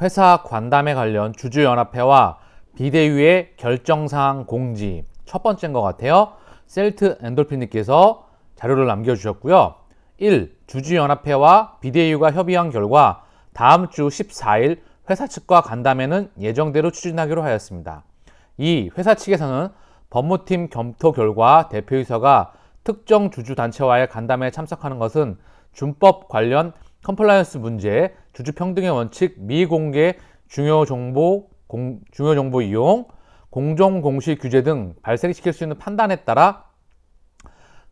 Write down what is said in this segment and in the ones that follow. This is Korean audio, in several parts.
회사 관담에 관련 주주연합회와 비대위의 결정사항 공지 첫 번째인 것 같아요. 셀트 엔돌핀님께서 자료를 남겨주셨고요. 1. 주주연합회와 비대위가 협의한 결과 다음 주 14일 회사 측과 간담회는 예정대로 추진하기로 하였습니다. 2. 회사 측에서는 법무팀 검토 결과 대표이사가 특정 주주단체와의 간담회에 참석하는 것은 준법 관련 컴플라이언스 문제, 주주 평등의 원칙, 미공개 중요 정보, 공, 중요 정보 이용, 공정 공시 규제 등 발생시킬 수 있는 판단에 따라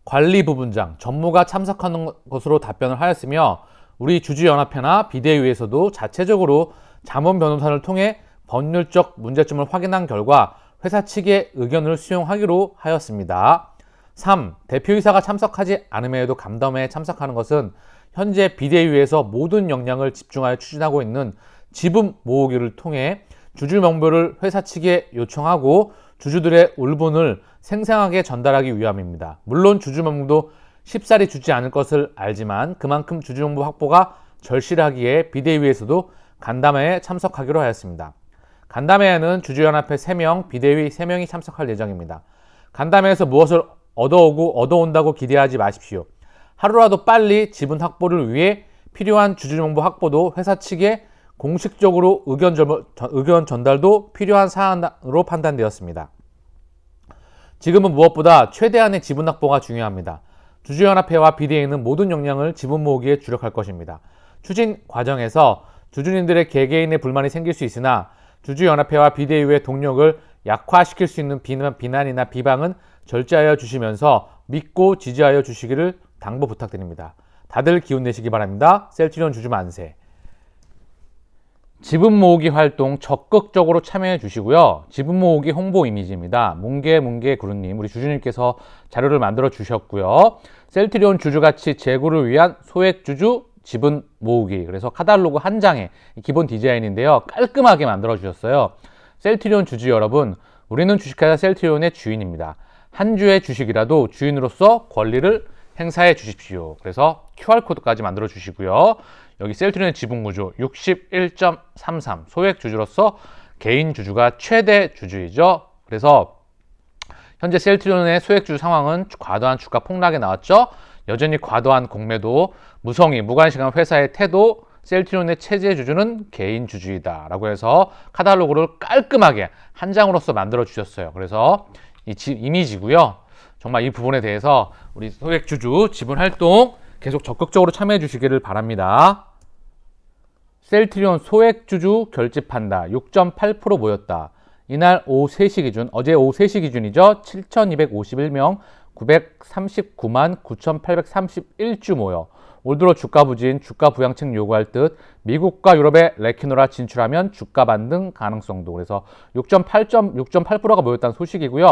관리 부분장, 전무가 참석하는 것으로 답변을 하였으며 우리 주주연합회나 비대위에서도 자체적으로 자문 변호사를 통해 법률적 문제점을 확인한 결과 회사 측의 의견을 수용하기로 하였습니다. 3. 대표이사가 참석하지 않음에도 감담회에 참석하는 것은 현재 비대위에서 모든 역량을 집중하여 추진하고 있는 지분 모으기를 통해 주주 명부를 회사 측에 요청하고 주주들의 울분을 생생하게 전달하기 위함입니다. 물론 주주 명부도 쉽사리 주지 않을 것을 알지만 그만큼 주주 명부 확보가 절실하기에 비대위에서도 간담회에 참석하기로 하였습니다. 간담회에는 주주연합회 3명, 비대위 3명이 참석할 예정입니다. 간담회에서 무엇을 얻어오고 얻어온다고 기대하지 마십시오. 하루라도 빨리 지분 확보를 위해 필요한 주주 정보 확보도 회사 측에 공식적으로 의견, 전, 의견 전달도 필요한 사안으로 판단되었습니다. 지금은 무엇보다 최대한의 지분 확보가 중요합니다. 주주연합회와 비대위는 모든 역량을 지분 모으기에 주력할 것입니다. 추진 과정에서 주주님들의 개개인의 불만이 생길 수 있으나 주주연합회와 비대위의 동력을 약화시킬 수 있는 비난이나 비방은 절제하여 주시면서 믿고 지지하여 주시기를 당부 부탁드립니다. 다들 기운 내시기 바랍니다. 셀트리온 주주 만세. 지분 모으기 활동 적극적으로 참여해 주시고요. 지분 모으기 홍보 이미지입니다. 뭉게 뭉게 구루님, 우리 주주님께서 자료를 만들어 주셨고요. 셀트리온 주주가치 재고를 위한 소액 주주 지분 모으기. 그래서 카탈로그 한 장에 기본 디자인인데요. 깔끔하게 만들어 주셨어요. 셀트리온 주주 여러분, 우리는 주식회사 셀트리온의 주인입니다. 한 주의 주식이라도 주인으로서 권리를 행사해 주십시오. 그래서 QR코드까지 만들어 주시고요. 여기 셀트리온의 지분 구조 61.33 소액 주주로서 개인 주주가 최대 주주이죠. 그래서 현재 셀트리온의 소액 주주 상황은 과도한 주가 폭락에 나왔죠. 여전히 과도한 공매도, 무성의, 무관심한 회사의 태도, 셀트리온의 체제 주주는 개인 주주이다. 라고 해서 카탈로그를 깔끔하게 한 장으로서 만들어 주셨어요. 그래서 이 지, 이미지고요. 정말 이 부분에 대해서 우리 소액 주주 지분 활동 계속 적극적으로 참여해 주시기를 바랍니다. 셀트리온 소액 주주 결집한다. 6.8% 모였다. 이날 오후 3시 기준, 어제 오후 3시 기준이죠. 7,251명, 939만 9,831주 모여 올 들어 주가 부진, 주가 부양책 요구할 듯 미국과 유럽에 레키노라 진출하면 주가 반등 가능성도 그래서 6.8점 6.8%가 모였다는 소식이고요.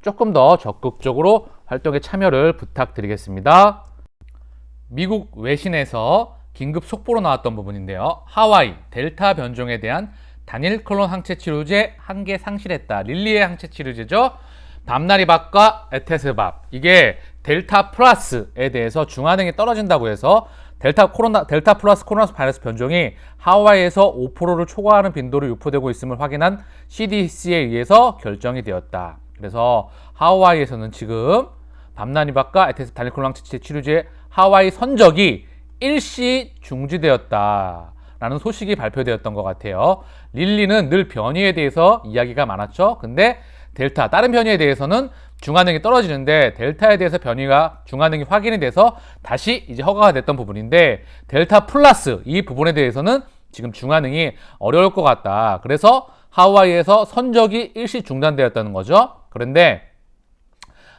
조금 더 적극적으로 활동에 참여를 부탁드리겠습니다. 미국 외신에서 긴급 속보로 나왔던 부분인데요. 하와이 델타 변종에 대한 단일 클론 항체 치료제 한 개 상실했다. 릴리의 항체 치료제죠. 밤나리밥과 에테스밥 이게 델타 플러스에 대해서 중화능이 떨어진다고 해서 델타 코로나 델타 플러스 코로나 바이러스 변종이 하와이에서 5%를 초과하는 빈도로 유포되고 있음을 확인한 CDC에 의해서 결정이 되었다. 그래서 하와이에서는 지금 밤나니밥과 에테스 다니콜랑치 치료제 하와이 선적이 일시 중지되었다. 라는 소식이 발표되었던 것 같아요. 릴리는 늘 변이에 대해서 이야기가 많았죠. 근데 델타, 다른 변이에 대해서는 중화능이 떨어지는데 델타에 대해서 변이가 중화능이 확인이 돼서 다시 이제 허가가 됐던 부분인데 델타 플러스 이 부분에 대해서는 지금 중화능이 어려울 것 같다. 그래서 하와이에서 선적이 일시 중단되었다는 거죠. 그런데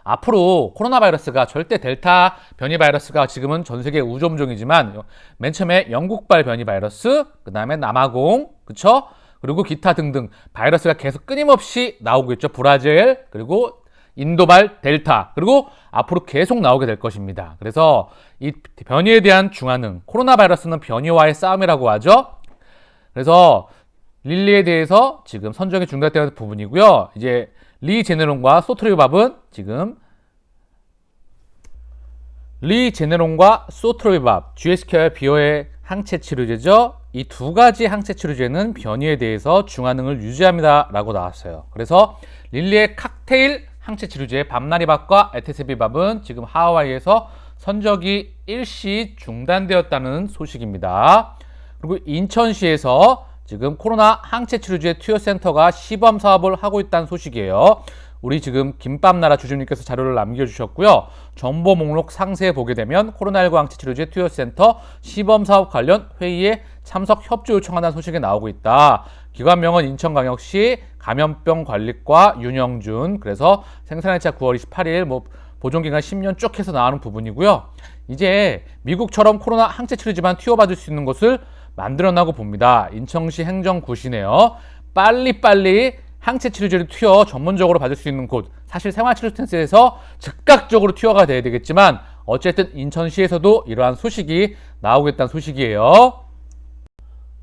앞으로 코로나 바이러스가 절대 델타 변이 바이러스가 지금은 전 세계 우점종이지만 맨 처음에 영국발 변이 바이러스, 그 다음에 남아공, 그쵸? 그리고 기타 등등 바이러스가 계속 끊임없이 나오고 있죠. 브라질, 그리고 인도발 델타, 그리고 앞으로 계속 나오게 될 것입니다. 그래서 이 변이에 대한 중화능, 코로나 바이러스는 변이와의 싸움이라고 하죠. 그래서 릴리에 대해서 지금 선정이 중단되는 부분이고요. 이제 리 제네론과 소트리밥은 지금 리 제네론과 소트리밥, GSK와 비어의 항체 치료제죠. 이 두 가지 항체 치료제는 변이에 대해서 중화능을 유지합니다 라고 나왔어요. 그래서 릴리의 칵테일 항체 치료제 밤나리밥과 에테세비밥은 지금 하와이에서 선적이 일시 중단되었다는 소식입니다. 그리고 인천시에서 지금 코로나 항체 치료제 투여 센터가 시범 사업을 하고 있다는 소식이에요. 우리 지금 김밥나라 주주님께서 자료를 남겨주셨고요. 정보 목록 상세에 보게 되면 코로나19 항체 치료제 투여 센터 시범 사업 관련 회의에 참석 협조 요청한다는 소식이 나오고 있다. 기관명은 인천광역시 감염병 관리과 윤영준. 그래서 생산일자 9월 28일 뭐 보존기간 10년 쭉 해서 나오는 부분이고요. 이제 미국처럼 코로나 항체 치료제만 투여받을 수 있는 곳을 만들어나고 봅니다. 인천시 행정구시네요. 빨리빨리 항체 치료제를 투여 전문적으로 받을 수 있는 곳. 사실 생활치료센터에서 즉각적으로 투여가 돼야 되겠지만 어쨌든 인천시에서도 이러한 소식이 나오겠다는 소식이에요.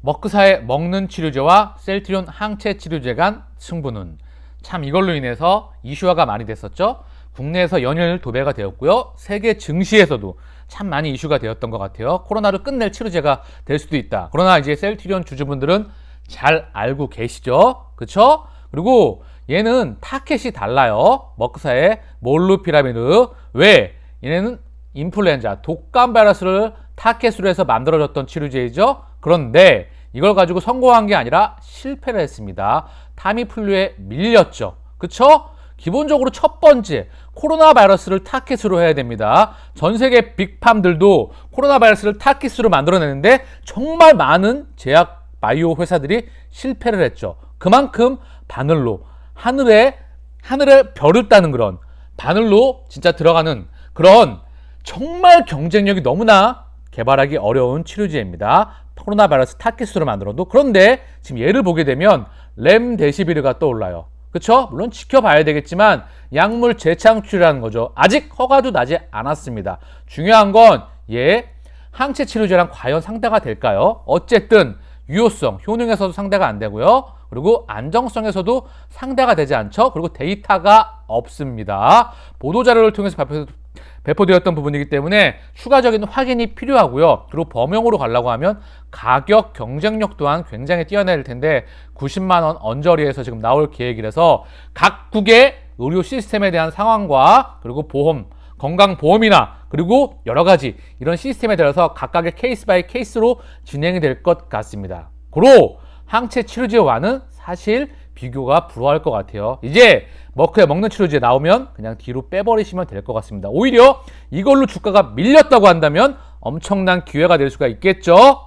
머크사의 먹는 치료제와 셀트리온 항체 치료제 간 승부는 참 이걸로 인해서 이슈화가 많이 됐었죠. 국내에서 연일 도배가 되었고요. 세계 증시에서도 참 많이 이슈가 되었던 것 같아요. 코로나를 끝낼 치료제가 될 수도 있다. 그러나 이제 셀트리온 주주분들은 잘 알고 계시죠? 그렇죠? 그리고 얘는 타켓이 달라요. 머크사의 몰루피라미드. 왜? 얘네는 인플루엔자, 독감 바이러스를 타켓으로 해서 만들어졌던 치료제이죠. 그런데 이걸 가지고 성공한 게 아니라 실패를 했습니다. 타미플루에 밀렸죠. 그쵸? 기본적으로 첫 번째, 코로나 바이러스를 타켓으로 해야 됩니다. 전 세계 빅팜들도 코로나 바이러스를 타켓으로 만들어내는데 정말 많은 제약 바이오 회사들이 실패를 했죠. 그만큼 바늘로 하늘에 하늘에 별을 따는 그런 바늘로 진짜 들어가는 그런 정말 경쟁력이 너무나 개발하기 어려운 치료제입니다. 코로나 바이러스 타켓으로 만들어도 그런데 지금 얘를 보게 되면 렘데시비르가 떠올라요. 그렇죠? 물론 지켜봐야 되겠지만 약물 재창출이라는 거죠. 아직 허가도 나지 않았습니다. 중요한 건얘 항체 치료제랑 과연 상대가 될까요? 어쨌든 유효성, 효능에서도 상대가 안 되고요. 그리고 안정성에서도 상대가 되지 않죠. 그리고 데이터가 없습니다. 보도 자료를 통해서 발표, 배포되었던 부분이기 때문에 추가적인 확인이 필요하고요. 그리고 범용으로 가려고 하면 가격 경쟁력 또한 굉장히 뛰어날 텐데 90만 원 언저리에서 지금 나올 계획이라서 각국의 의료 시스템에 대한 상황과 그리고 보험 건강보험이나 그리고 여러 가지 이런 시스템에 대해서 각각의 케이스 바이 케이스로 진행이 될 것 같습니다. 고로 항체 치료제와는 사실 비교가 불허할 것 같아요. 이제 머크에 먹는 치료제 나오면 그냥 뒤로 빼버리시면 될 것 같습니다. 오히려 이걸로 주가가 밀렸다고 한다면 엄청난 기회가 될 수가 있겠죠.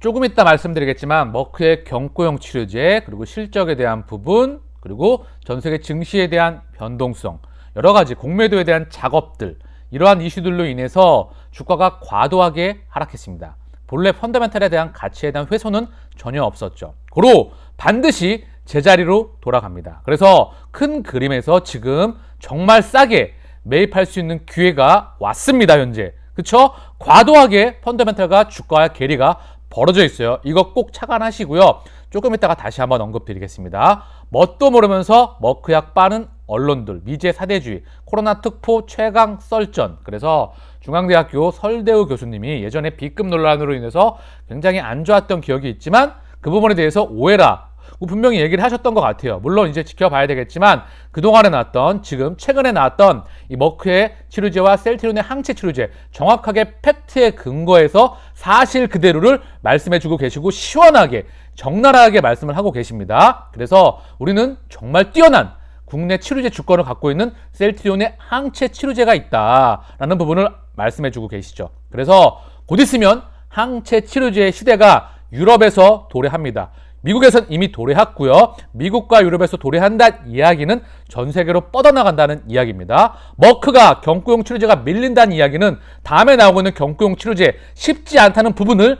조금 이따 말씀드리겠지만 머크의 경고용 치료제 그리고 실적에 대한 부분 그리고 전 세계 증시에 대한 변동성 여러 가지 공매도에 대한 작업들 이러한 이슈들로 인해서 주가가 과도하게 하락했습니다. 본래 펀더멘탈에 대한 가치에 대한 훼손은 전혀 없었죠. 고로 반드시 제자리로 돌아갑니다. 그래서 큰 그림에서 지금 정말 싸게 매입할 수 있는 기회가 왔습니다, 현재. 그쵸? 과도하게 펀더멘탈과 주가의 괴리가 벌어져 있어요. 이거 꼭 착안하시고요. 조금 이따가 다시 한번 언급드리겠습니다. 뭣도 모르면서 머크약 빠는 언론들, 미제 사대주의, 코로나 특포 최강 썰전. 그래서 중앙대학교 설대우 교수님이 예전에 B급 논란으로 인해서 굉장히 안 좋았던 기억이 있지만 그 부분에 대해서 오해라. 분명히 얘기를 하셨던 것 같아요. 물론 이제 지켜봐야 되겠지만 그동안에 나왔던 지금 최근에 나왔던 이 머크의 치료제와 셀트리온의 항체 치료제 정확하게 팩트에 근거해서 사실 그대로를 말씀해주고 계시고 시원하게 적나라하게 말씀을 하고 계십니다. 그래서 우리는 정말 뛰어난 국내 치료제 주권을 갖고 있는 셀트리온의 항체 치료제가 있다라는 부분을 말씀해주고 계시죠. 그래서 곧 있으면 항체 치료제의 시대가 유럽에서 도래합니다. 미국에선 이미 도래했고요. 미국과 유럽에서 도래한다는 이야기는 전 세계로 뻗어나간다는 이야기입니다. 머크가 경구용 치료제가 밀린다는 이야기는 다음에 나오고 있는 경구용 치료제 쉽지 않다는 부분을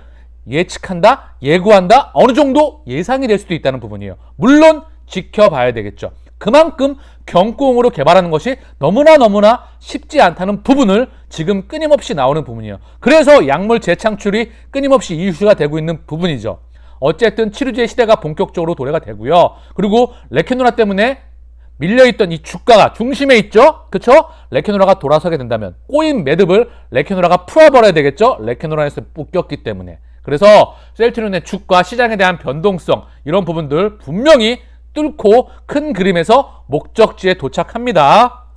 예측한다, 예고한다, 어느 정도 예상이 될 수도 있다는 부분이에요. 물론 지켜봐야 되겠죠. 그만큼 경구용으로 개발하는 것이 너무나 너무나 쉽지 않다는 부분을 지금 끊임없이 나오는 부분이에요. 그래서 약물 재창출이 끊임없이 이슈가 되고 있는 부분이죠. 어쨌든 치료제 시대가 본격적으로 도래가 되고요. 그리고 레케노라 때문에 밀려있던 이 주가가 중심에 있죠? 그쵸? 레케노라가 돌아서게 된다면 꼬인 매듭을 레케노라가 풀어버려야 되겠죠? 레케노라에서 묶였기 때문에. 그래서 셀트리온의 주가 시장에 대한 변동성 이런 부분들 분명히 뚫고 큰 그림에서 목적지에 도착합니다.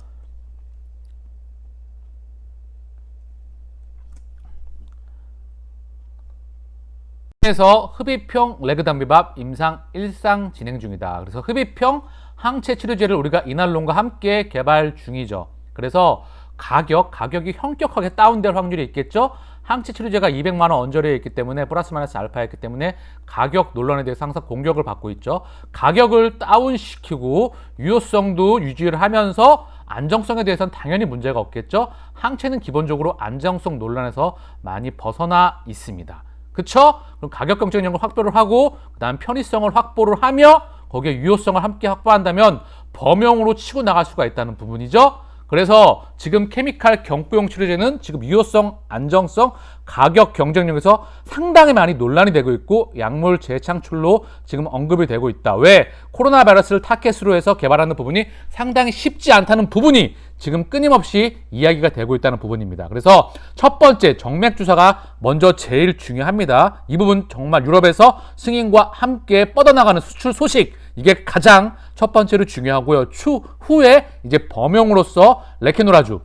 그래서 흡입형 레그 담비밥 임상 1상 진행 중이다. 그래서 흡입형 항체 치료제를 우리가 이날론과 함께 개발 중이죠. 그래서 가격, 가격이 현격하게 다운될 확률이 있겠죠. 항체 치료제가 200만 원 언저리에 있기 때문에 플러스 마이너스 알파였기 때문에 가격 논란에 대해서 항상 공격을 받고 있죠. 가격을 다운시키고 유효성도 유지를 하면서 안정성에 대해서는 당연히 문제가 없겠죠. 항체는 기본적으로 안정성 논란에서 많이 벗어나 있습니다. 그쵸? 그럼 가격 경쟁력을 확보를 하고 그다음 편의성을 확보를 하며 거기에 유효성을 함께 확보한다면 범용으로 치고 나갈 수가 있다는 부분이죠. 그래서 지금 케미칼 경부용 치료제는 지금 유효성, 안정성, 가격 경쟁력에서 상당히 많이 논란이 되고 있고 약물 재창출로 지금 언급이 되고 있다. 왜? 코로나 바이러스를 타켓으로 해서 개발하는 부분이 상당히 쉽지 않다는 부분이 지금 끊임없이 이야기가 되고 있다는 부분입니다. 그래서 첫 번째 정맥 주사가 먼저 제일 중요합니다. 이 부분 정말 유럽에서 승인과 함께 뻗어나가는 수출 소식 이게 가장 첫 번째로 중요하고요. 추후에 이제 범용으로서 레케노라주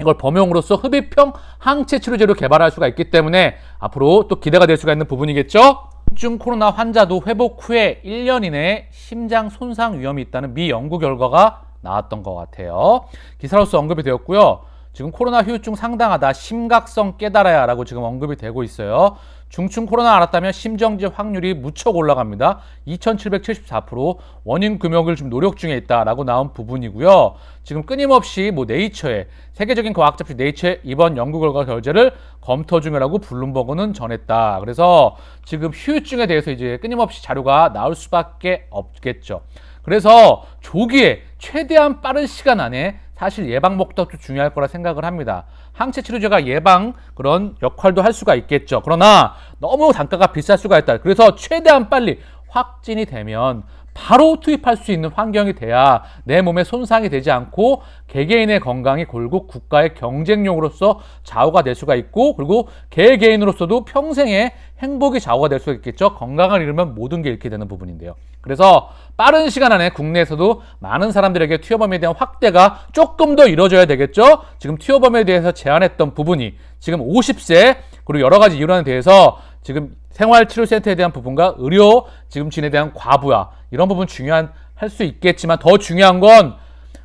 이걸 범용으로서 흡입형 항체 치료제로 개발할 수가 있기 때문에 앞으로 또 기대가 될 수가 있는 부분이겠죠. 중 코로나 환자도 회복 후에 1년 이내에 심장 손상 위험이 있다는 미 연구 결과가 나왔던 것 같아요. 기사로서 언급이 되었고요. 지금 코로나 후유증 상당하다 심각성 깨달아야 라고 지금 언급이 되고 있어요. 중증 코로나 알았다면 심정지 확률이 무척 올라갑니다. 2774% 원인 금욕을 지금 노력 중에 있다라고 나온 부분이고요. 지금 끊임없이 뭐 네이처에 세계적인 과학 잡지 네이처에 이번 연구 결과 결제를 검토 중이라고 블룸버그는 전했다. 그래서 지금 후유증에 대해서 이제 끊임없이 자료가 나올 수밖에 없겠죠. 그래서 조기에 최대한 빠른 시간 안에 사실 예방 목적도 중요할 거라 생각을 합니다. 항체 치료제가 예방 그런 역할도 할 수가 있겠죠. 그러나 너무 단가가 비쌀 수가 있다. 그래서 최대한 빨리 확진이 되면 바로 투입할 수 있는 환경이 돼야 내 몸에 손상이 되지 않고 개개인의 건강이 골고 국가의 경쟁력으로서 좌우가 될 수가 있고 그리고 개개인으로서도 평생의 행복이 좌우가 될 수가 있겠죠. 건강을 잃으면 모든 게 잃게 되는 부분인데요. 그래서 빠른 시간 안에 국내에서도 많은 사람들에게 범위에 대한 확대가 조금 더 이루어져야 되겠죠. 지금 범위에 대해서 제한했던 부분이 지금 50세 그리고 여러 가지 이유에 대해서 지금 생활치료센터에 대한 부분과 의료 지금 진에 대한 과부하 이런 부분 중요한 할 수 있겠지만 더 중요한 건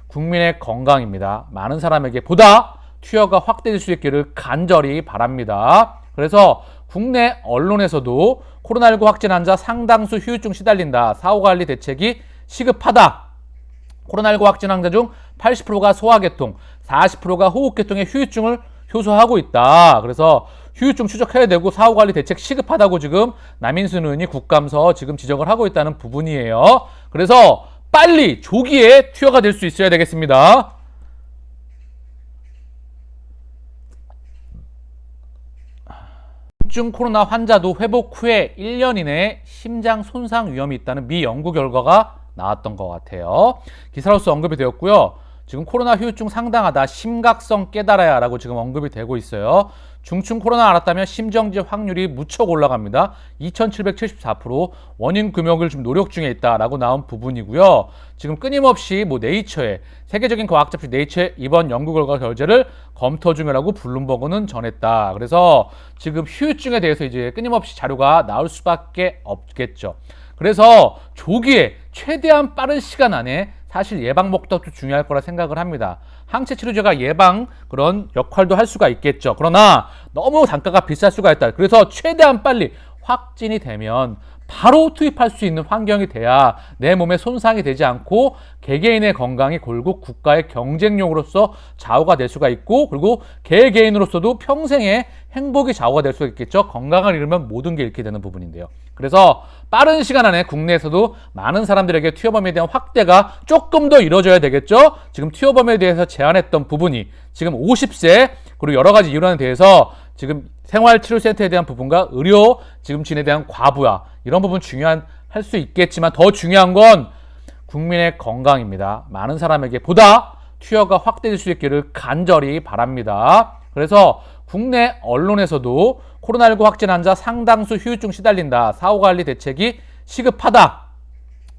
국민의 건강입니다. 많은 사람에게 보다 투여가 확대될 수 있기를 간절히 바랍니다. 그래서 국내 언론에서도 코로나19 확진 환자 상당수 후유증 시달린다. 사후 관리 대책이 시급하다. 코로나19 확진 환자 중 80%가 소화계통, 40%가 호흡계통의 후유증을 효소하고 있다. 그래서 휴유증 추적해야 되고 사후 관리 대책 시급하다고 지금 남인순 의원이 국감서 지금 지적을 하고 있다는 부분이에요. 그래서 빨리 조기에 투여가 될 수 있어야 되겠습니다. 중 코로나 환자도 회복 후에 1년 이내에 심장 손상 위험이 있다는 미 연구 결과가 나왔던 것 같아요. 기사로서 언급이 되었고요. 지금 코로나 후유증 상당하다 심각성 깨달아야 라고 지금 언급이 되고 있어요. 중증 코로나 알았다면 심정지 확률이 무척 올라갑니다. 2774% 원인 금욕을 지금 노력 중에 있다라고 나온 부분이고요. 지금 끊임없이 뭐 네이처에 세계적인 과학 잡지 네이처에 이번 연구 결과 결제를 검토 중이라고 블룸버그는 전했다. 그래서 지금 후유증에 대해서 이제 끊임없이 자료가 나올 수밖에 없겠죠. 그래서 조기에 최대한 빠른 시간 안에 사실 예방 목적도 중요할 거라 생각을 합니다. 항체 치료제가 예방 그런 역할도 할 수가 있겠죠. 그러나 너무 단가가 비쌀 수가 있다. 그래서 최대한 빨리 확진이 되면 바로 투입할 수 있는 환경이 돼야 내 몸에 손상이 되지 않고 개개인의 건강이 골고 국가의 경쟁력으로서 좌우가 될 수가 있고 그리고 개개인으로서도 평생의 행복이 좌우가 될 수가 있겠죠. 건강을 잃으면 모든 게 잃게 되는 부분인데요. 그래서 빠른 시간 안에 국내에서도 많은 사람들에게 범위에 대한 확대가 조금 더 이루어져야 되겠죠. 지금 범위에 대해서 제한했던 부분이 지금 50세 그리고 여러 가지 이유에 대해서 지금 생활치료센터에 대한 부분과 의료 지금 진에 대한 과부하 이런 부분 중요한 할 수 있겠지만 더 중요한 건 국민의 건강입니다. 많은 사람에게 보다 투여가 확대될 수 있기를 간절히 바랍니다. 그래서 국내 언론에서도 코로나19 확진 환자 상당수 휴유증 시달린다. 사후 관리 대책이 시급하다.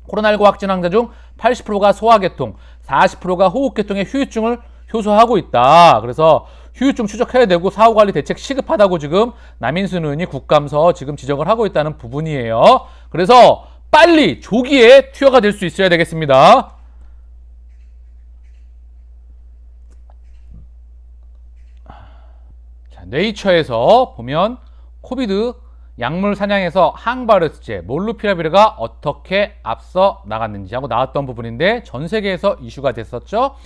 코로나19 확진 환자 중 80%가 소화계통, 40%가 호흡계통의 휴유증을 효소하고 있다. 그래서 휴유증 추적해야 되고 사후관리 대책 시급하다고 지금 남인순 의원이 국감서 지금 지적을 하고 있다는 부분이에요. 그래서 빨리 조기에 투여가 될 수 있어야 되겠습니다. 자, 네이처에서 보면 코비드 약물 사냥에서 항바르스제 몰루피라비르가 어떻게 앞서 나갔는지 하고 나왔던 부분인데 전 세계에서 이슈가 됐었죠.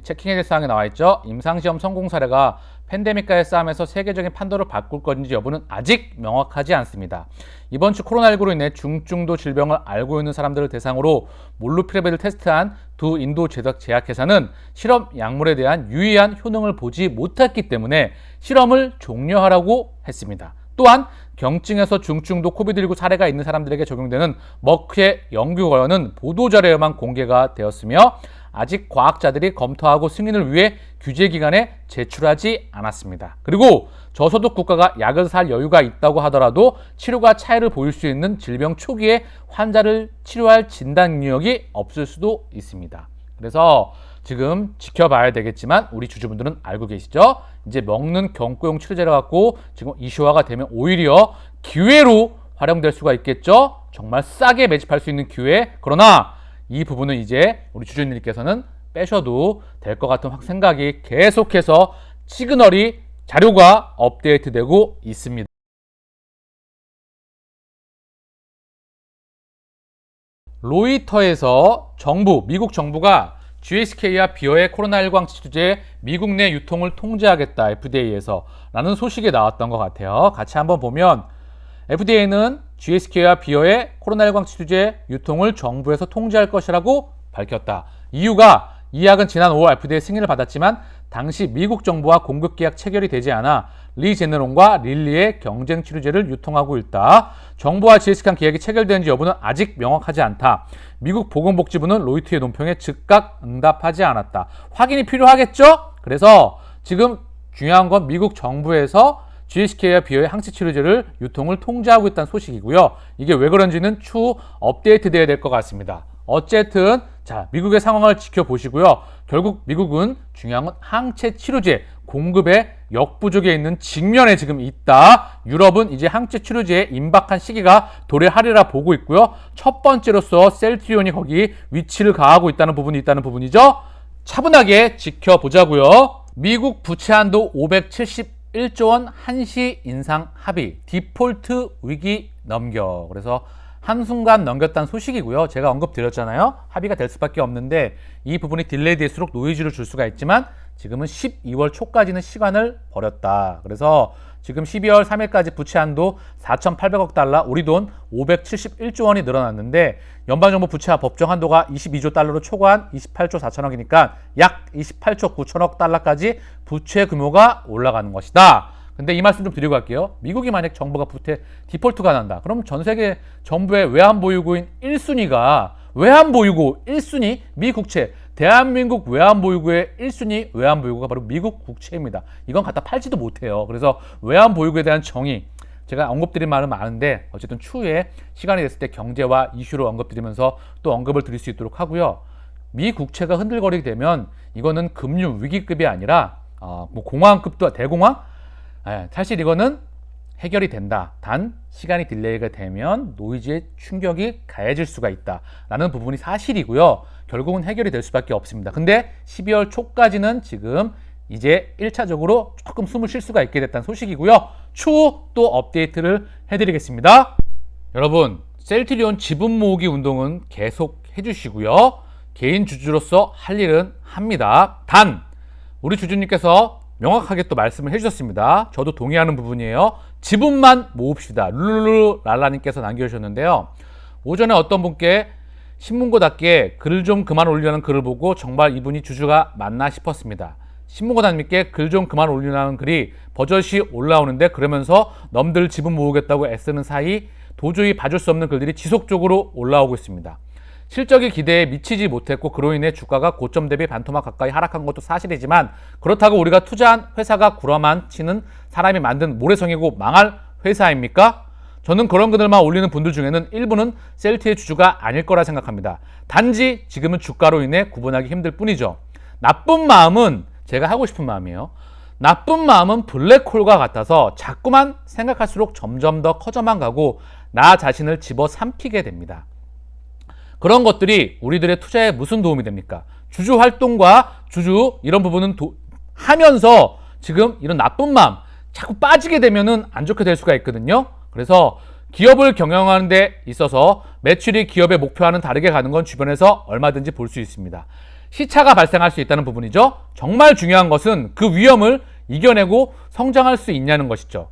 체킹해야 사항에 나와 있죠. 임상시험 성공 사례가 팬데믹과의 싸움에서 세계적인 판도를 바꿀 건지 여부는 아직 명확하지 않습니다. 이번 주 코로나19로 인해 중증도 질병을 알고 있는 사람들을 대상으로 몰루피라비를 테스트한 두 인도 제약회사는 실험 약물에 대한 유의한 효능을 보지 못했기 때문에 실험을 종료하라고 했습니다. 또한 경증에서 중증도 코비드19 사례가 있는 사람들에게 적용되는 머크의 연구 결과는 보도자료에만 공개가 되었으며 아직 과학자들이 검토하고 승인을 위해 규제 기관에 제출하지 않았습니다. 그리고 저소득 국가가 약을 살 여유가 있다고 하더라도 치료가 차이를 보일 수 있는 질병 초기에 환자를 치료할 진단 능력이 없을 수도 있습니다. 그래서 지금 지켜봐야 되겠지만 우리 주주분들은 알고 계시죠? 이제 먹는 경구용 치료제를 갖고 지금 이슈화가 되면 오히려 기회로 활용될 수가 있겠죠? 정말 싸게 매집할 수 있는 기회. 그러나 이 부분은 이제 우리 주주님께서는 빼셔도 될 것 같은 확 생각이 계속해서 시그널이 자료가 업데이트되고 있습니다. 로이터에서 정부, 미국 정부가 GSK와 비어의 코로나19 항체 주제 미국 내 유통을 통제하겠다 FDA에서 라는 소식이 나왔던 것 같아요. 같이 한번 보면 FDA는 GSK와 비어의 코로나19 항체 주제 유통을 정부에서 통제할 것이라고 밝혔다. 이유가 이 약은 지난 5월 FDA 승인을 받았지만 당시 미국 정부와 공급 계약 체결이 되지 않아 리제네론과 릴리의 경쟁 치료제를 유통하고 있다. 정부와 GSK 계약이 체결되는지 여부는 아직 명확하지 않다. 미국 보건복지부는 로이트의 논평에 즉각 응답하지 않았다. 확인이 필요하겠죠? 그래서 지금 중요한 건 미국 정부에서 GSK와 비어의 항체 치료제를 유통을 통제하고 있다는 소식이고요. 이게 왜 그런지는 추후 업데이트 돼야 될 것 같습니다. 어쨌든 자 미국의 상황을 지켜보시고요. 결국 미국은 중요한 건 항체 치료제 공급에 역부족에 있는 직면에 지금 있다. 유럽은 이제 항체 치료제에 임박한 시기가 도래하리라 보고 있고요. 첫 번째로서 셀트리온이 거기 위치를 가하고 있다는 부분이 있다는 부분이죠. 차분하게 지켜보자고요. 미국 부채 한도 571조 원 한시 인상 합의 디폴트 위기 넘겨. 그래서 한순간 넘겼다는 소식이고요. 제가 언급드렸잖아요. 합의가 될 수밖에 없는데 이 부분이 딜레이 될수록 노이즈를 줄 수가 있지만 지금은 12월 초까지는 시간을 버렸다. 그래서 지금 12월 3일까지 부채 한도 4,800억 달러, 우리 돈 571조 원이 늘어났는데 연방정부 부채와 법정 한도가 22조 달러로 초과한 28조 4천억이니까 약 28조 9천억 달러까지 부채 규모가 올라가는 것이다. 근데 이 말씀 좀 드리고 갈게요. 미국이 만약 정부가 부채 디폴트가 난다. 그럼 전 세계 정부의 외환 보유고인 1순위가 외환 보유고 1순위 미국채 대한민국 외환 보유고의 1순위 외환 보유고가 바로 미국 국채입니다. 이건 갖다 팔지도 못해요. 그래서 외환 보유고에 대한 정의 제가 언급드린 말은 많은데 어쨌든 추후에 시간이 됐을 때 경제와 이슈로 언급드리면서 또 언급을 드릴 수 있도록 하고요. 미 국채가 흔들거리게 되면 이거는 금융 위기급이 아니라 어, 뭐 공황급도 대공황 예, 사실 이거는 해결이 된다. 단 시간이 딜레이가 되면 노이즈의 충격이 가해질 수가 있다라는 부분이 사실이고요. 결국은 해결이 될 수밖에 없습니다. 근데 12월 초까지는 지금 이제 1차적으로 조금 숨을 쉴 수가 있게 됐다는 소식이고요. 추후 또 업데이트를 해드리겠습니다. 여러분, 셀트리온 지분 모으기 운동은 계속 해주시고요. 개인 주주로서 할 일은 합니다. 단, 우리 주주님께서 명확하게 또 말씀을 해주셨습니다. 저도 동의하는 부분이에요. 지분만 모읍시다. 룰루랄라님께서 남겨주셨는데요. 오전에 어떤 분께 신문고답게 글을 좀 그만 올리라는 글을 보고 정말 이분이 주주가 맞나 싶었습니다. 신문고답님께 글 좀 그만 올리라는 글이 버젓이 올라오는데 그러면서 넘들 지분 모으겠다고 애쓰는 사이 도저히 봐줄 수 없는 글들이 지속적으로 올라오고 있습니다. 실적이 기대에 미치지 못했고 그로 인해 주가가 고점 대비 반토막 가까이 하락한 것도 사실이지만 그렇다고 우리가 투자한 회사가 구라만 치는 사람이 만든 모래성이고 망할 회사입니까? 저는 그런 그들만 올리는 분들 중에는 일부는 셀트의 주주가 아닐 거라 생각합니다. 단지 지금은 주가로 인해 구분하기 힘들 뿐이죠. 나쁜 마음은 제가 하고 싶은 마음이에요. 나쁜 마음은 블랙홀과 같아서 자꾸만 생각할수록 점점 더 커져만 가고 나 자신을 집어 삼키게 됩니다. 그런 것들이 우리들의 투자에 무슨 도움이 됩니까? 주주 활동과 주주 이런 부분은 도, 하면서 지금 이런 나쁜 마음 자꾸 빠지게 되면은 안 좋게 될 수가 있거든요. 그래서 기업을 경영하는 데 있어서 매출이 기업의 목표와는 다르게 가는 건 주변에서 얼마든지 볼 수 있습니다. 시차가 발생할 수 있다는 부분이죠. 정말 중요한 것은 그 위험을 이겨내고 성장할 수 있냐는 것이죠.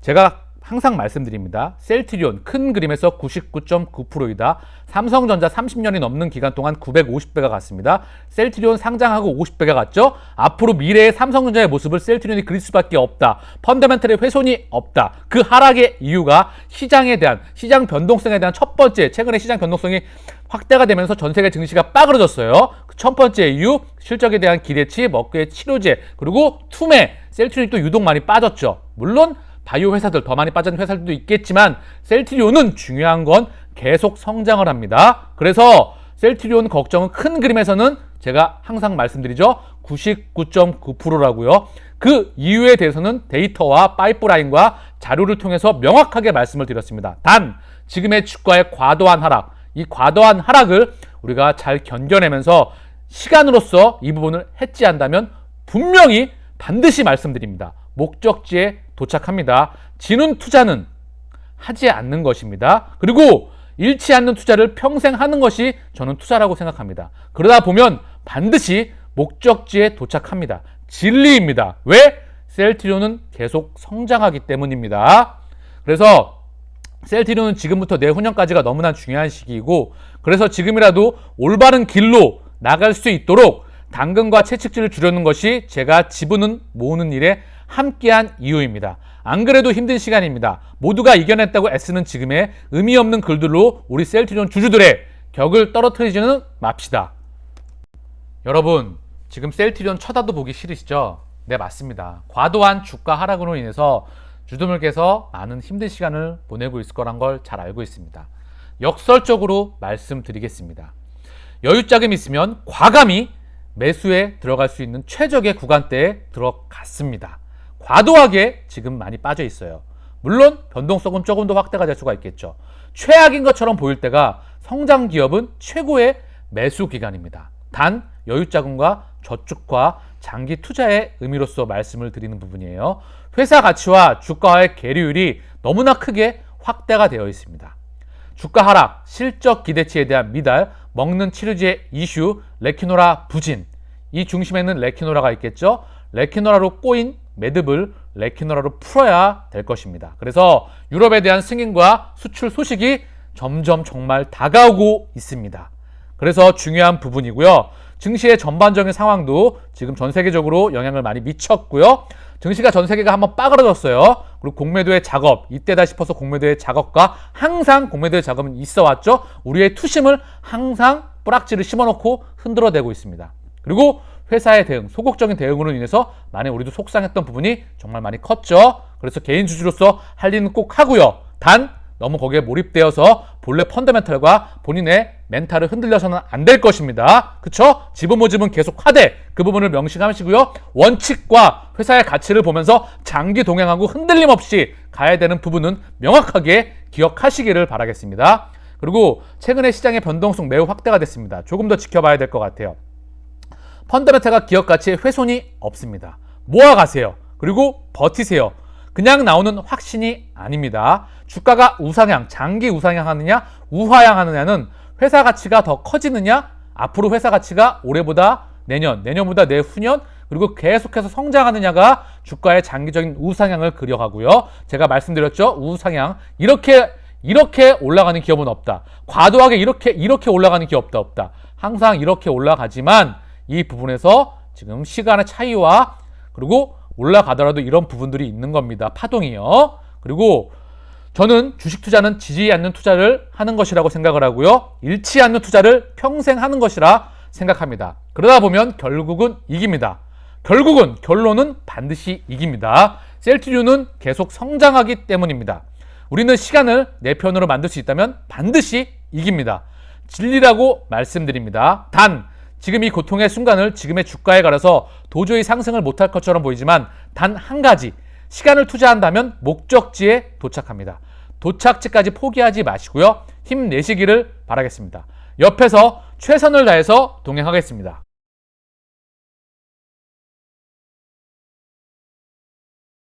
제가 항상 말씀드립니다. 셀트리온 큰 그림에서 99.9%이다. 삼성전자 30년이 넘는 기간 동안 950배가 갔습니다. 셀트리온 상장하고 50배가 갔죠. 앞으로 미래의 삼성전자의 모습을 셀트리온이 그릴 수밖에 없다. 펀더멘털의 훼손이 없다. 그 하락의 이유가 시장에 대한 시장 변동성에 대한 첫 번째 최근에 시장 변동성이 확대가 되면서 전 세계 증시가 빠그러졌어요. 그 첫 번째 이유 실적에 대한 기대치, 먹거의 치료제 그리고 투매 셀트리온이 또 유독 많이 빠졌죠. 물론 바이오 회사들 더 많이 빠진 회사들도 있겠지만 셀트리온은 중요한 건 계속 성장을 합니다. 그래서 셀트리온 걱정은 큰 그림에서는 제가 항상 말씀드리죠. 99.9%라고요. 그 이유에 대해서는 데이터와 파이프라인과 자료를 통해서 명확하게 말씀을 드렸습니다. 단 지금의 주가의 과도한 하락, 이 과도한 하락을 우리가 잘 견뎌내면서 시간으로서 이 부분을 해지한다면 분명히 반드시 말씀드립니다. 목적지에 도착합니다. 지는 투자는 하지 않는 것입니다. 그리고 잃지 않는 투자를 평생 하는 것이 저는 투자라고 생각합니다. 그러다 보면 반드시 목적지에 도착합니다. 진리입니다. 왜? 셀트리온은 계속 성장하기 때문입니다. 그래서 셀트리온은 지금부터 내후년까지가 너무나 중요한 시기이고 그래서 지금이라도 올바른 길로 나갈 수 있도록 당근과 채찍질을 줄여는 것이 제가 지분은 모으는 일에 함께한 이유입니다. 안 그래도 힘든 시간입니다. 모두가 이겨냈다고 애쓰는 지금의 의미 없는 글들로 우리 셀트리온 주주들의 격을 떨어뜨리지는 맙시다. 여러분, 지금 셀트리온 쳐다도 보기 싫으시죠? 네, 맞습니다. 과도한 주가 하락으로 인해서 주주들께서 많은 힘든 시간을 보내고 있을 거란 걸 잘 알고 있습니다. 역설적으로 말씀드리겠습니다. 여유 자금 있으면 과감히 매수에 들어갈 수 있는 최적의 구간대에 들어갔습니다. 과도하게 지금 많이 빠져 있어요. 물론 변동성은 조금 더 확대가 될 수가 있겠죠. 최악인 것처럼 보일 때가 성장 기업은 최고의 매수 기간입니다. 단 여유 자금과 저축과 장기 투자의 의미로서 말씀을 드리는 부분이에요. 회사 가치와 주가와의 계류율이 너무나 크게 확대가 되어 있습니다. 주가 하락, 실적 기대치에 대한 미달, 먹는 치료제 이슈, 레키노라 부진. 이 중심에는 레키노라가 있겠죠. 레키노라로 꼬인 매듭을 레키노라로 풀어야 될 것입니다. 그래서 유럽에 대한 승인과 수출 소식이 점점 정말 다가오고 있습니다. 그래서 중요한 부분이고요. 증시의 전반적인 상황도 지금 전 세계적으로 영향을 많이 미쳤고요. 증시가 전 세계가 한번 빠그러졌어요. 그리고 공매도의 작업, 이때다 싶어서 공매도의 작업과 항상 공매도의 작업은 있어 왔죠. 우리의 투심을 항상 뿌락지를 심어놓고 흔들어대고 있습니다. 그리고 회사의 대응, 소극적인 대응으로 인해서 많이 우리도 속상했던 부분이 정말 많이 컸죠. 그래서 개인 주주로서 할 일은 꼭 하고요. 단 너무 거기에 몰입되어서 본래 펀더멘탈과 본인의 멘탈을 흔들려서는 안 될 것입니다. 그쵸? 지분 모집은 계속 하되 그 부분을 명심하시고요. 원칙과 회사의 가치를 보면서 장기 동행하고 흔들림 없이 가야 되는 부분은 명확하게 기억하시기를 바라겠습니다. 그리고 최근에 시장의 변동성 매우 확대가 됐습니다. 조금 더 지켜봐야 될 것 같아요. 펀더멘탈과 기업 가치에 훼손이 없습니다. 모아가세요. 그리고 버티세요. 그냥 나오는 확신이 아닙니다. 주가가 우상향, 장기 우상향 하느냐, 우하향 하느냐는 회사 가치가 더 커지느냐, 앞으로 회사 가치가 올해보다 내년, 내년보다 내후년, 그리고 계속해서 성장하느냐가 주가의 장기적인 우상향을 그려가고요. 제가 말씀드렸죠. 우상향. 이렇게, 이렇게 올라가는 기업은 없다. 과도하게 이렇게, 이렇게 올라가는 기업 없다, 없다. 항상 이렇게 올라가지만 이 부분에서 지금 시간의 차이와 그리고 올라가더라도 이런 부분들이 있는 겁니다. 파동이요. 그리고 저는 주식 투자는 지지 않는 투자를 하는 것이라고 생각을 하고요. 잃지 않는 투자를 평생 하는 것이라 생각합니다. 그러다 보면 결국은 이깁니다. 결국은 결론은 반드시 이깁니다. 셀트리온은 계속 성장하기 때문입니다. 우리는 시간을 내 편으로 만들 수 있다면 반드시 이깁니다. 진리라고 말씀드립니다. 단 지금 이 고통의 순간을 지금의 주가에 갈아서 도저히 상승을 못할 것처럼 보이지만 단 한 가지 시간을 투자한다면 목적지에 도착합니다. 도착지까지 포기하지 마시고요. 힘내시기를 바라겠습니다. 옆에서 최선을 다해서 동행하겠습니다.